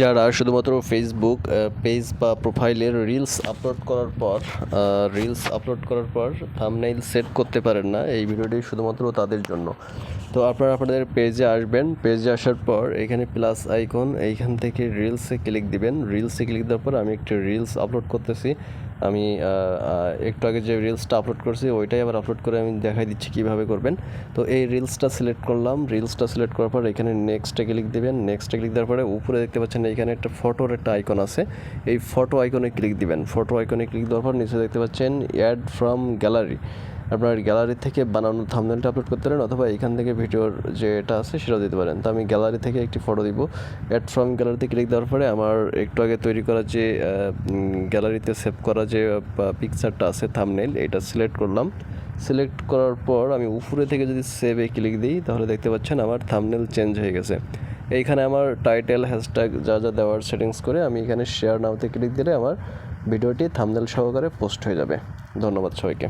যারা শুধুমাত্র Facebook page বা প্রোফাইলের রিলস আপলোড করার পর রিলস আপলোড করার পর থামনেইল সেট করতে পারেন না, এই ভিডিওটি শুধুমাত্র তাদের জন্য। তো আপনারা আপনাদের পেজে আসবেন পেজে আসার পর এখানে প্লাস আইকন এইখান থেকে রিলসে ক্লিক দিবেন। রিলসে ক্লিক দেওয়ার পর আমি একটি রিলস আপলোড করতেছি। আমি একটু আগে যে রিলসটা আপলোড করছি, ওইটাই আবার আপলোড করে আমি দেখাই দিচ্ছি কীভাবে করবেন। তো এই রিলসটা সিলেক্ট করলাম। রিলসটা সিলেক্ট করার পর এখানে নেক্সটে ক্লিক দেবেন। নেক্সটে ক্লিক দেওয়ার পরে উপরে দেখতে পাচ্ছেন এখানে একটা ফটোর একটা আইকন আছে। এই ফটো আইকনে ক্লিক দিবেন। ফটো আইকনে ক্লিক দেওয়ার পর নিচে দেখতে পাচ্ছেন অ্যাড ফ্রম গ্যালারি আপনার গ্যালারি থেকে বানানো থামনেলটা আপলোড করতে পারেন অথবা এখান থেকে ভিডিওর যে এটা আছে সেটাও দিতে পারেন। তো আমি গ্যালারি থেকে একটি ফটো দিব। অ্যাড ফ্রম গ্যালারিতে ক্লিক দেওয়ার পরে আমার একটু আগে তৈরি করা যে গ্যালারিতে সেভ করা যে পিকচারটা আছে থামনেল এটা সিলেক্ট করলাম। সিলেক্ট করার পর আমি উপরে থেকে যদি সেভে ক্লিক দিই, তাহলে দেখতে পাচ্ছেন আমার থামনেল চেঞ্জ হয়ে গেছে। এইখানে আমার টাইটেল হ্যাশট্যাগ যা যা দেওয়ার সেটিংস করে আমি এখানে শেয়ার নাওতে ক্লিক দিলে আমার ভিডিওটি থামনেল সহকারে পোস্ট হয়ে যাবে। ধন্যবাদ সবাইকে।